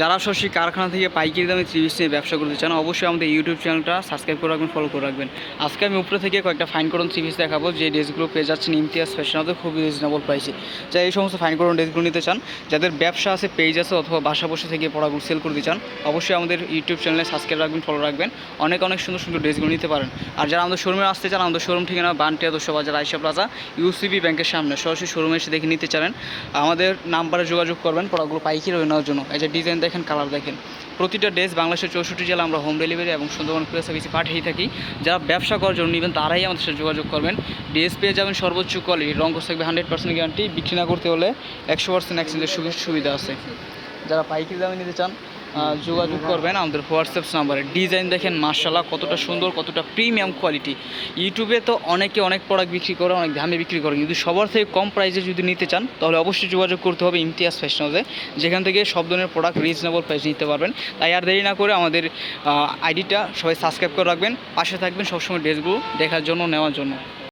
যারা সরাসরি কারখানা থেকে পাইকারি দামে থ্রি পিস নিয়ে ব্যবসা করতে চান, অবশ্যই আমাদের ইউটিউব চ্যানেলটা সাবস্ক্রাইব করে রাখবেন ফলো করে রাখবেন। আজকে আমি উপরে থেকে কয়েকটা ফাইন করুন থ্রি পিস দেখাবো, যে ড্রেসগুলো পেয়ে যাচ্ছেন ইমতিয়াজ ফ্যাশন হাউসে খুবই রিজনেবল প্রাইসে যা এই সমস্ত ফাইন করুন ড্রেসগুলো নিতে চান, যাদের ব্যবসা আছে পেজ আছে অথবা বাসা বসে থেকে পড়াগুলো সেল করতে চান, অবশ্যই আমাদের ইউটিউব চ্যানেলে সাবস্ক্রাইব রাখবেন ফলো রাখবেন। অনেক অনেক সুন্দর সুন্দর ড্রেসগুলো নিতে পারেন। আর যারা আমাদের শোরুমে আসতে চান, আমাদের শোরুম ঠিকানা বানটিয়া দোষো বাজার, আইসা প্লাজা ইউসিবি ব্যাংকের সামনে। সরাসরি শোরুমে এসে দেখে নিতে চান। আমাদের নাম্বারে যোগাযোগ করবেন, পড়াগুলো পাইকারি নেওয়ার জন্য। এই যে ডিজাইন দেখেন কালার দেখেন। প্রতিটা ড্রেস বাংলাদেশের চৌষট্টি জেলা আমরা হোম ডেলিভারি এবং সুন্দরবন কুরিয়ার সার্ভিসে পাঠিয়ে থাকি। যারা ব্যবসা করার জন্য নেবেন, তারাই আমাদের সাথে যোগাযোগ করবেন। ড্রেস পেয়ে যাবেন সর্বোচ্চ কোয়ালিটি রঙ থাকবে হান্ড্রেড পার্সেন্ট গ্যারান্টি বিক্রি না করতে হলে একশো পার্সেন্ট এক্সচেঞ্জের সুবি- সুবিধা আছে। যারা পাইকারি দামে নিতে চান যোগাযোগ করবেন আমাদের হোয়াটসঅ্যাপ নাম্বারে। ডিজাইন দেখেন মার্শাল্লাহ কতটা সুন্দর, কতটা প্রিমিয়াম কোয়ালিটি। ইউটিউবে তো অনেকে অনেক প্রোডাক্ট বিক্রি করে, অনেক দামে বিক্রি করে। কিন্তু সবার থেকে কম প্রাইসে যদি নিতে চান, তাহলে অবশ্যই যোগাযোগ করতে হবে ইমতিয়াজ ফ্যাশন হাউসে যেখান থেকে সব ধরনের প্রোডাক্ট রিজনেবল প্রাইস নিতে পারবেন। তাই আর দেরি না করে আমাদের আইডিটা সবাই সাবস্ক্রাইব করে রাখবেন। পাশে থাকবেন সবসময় ড্রেসগুলো দেখার জন্য, নেওয়ার জন্য।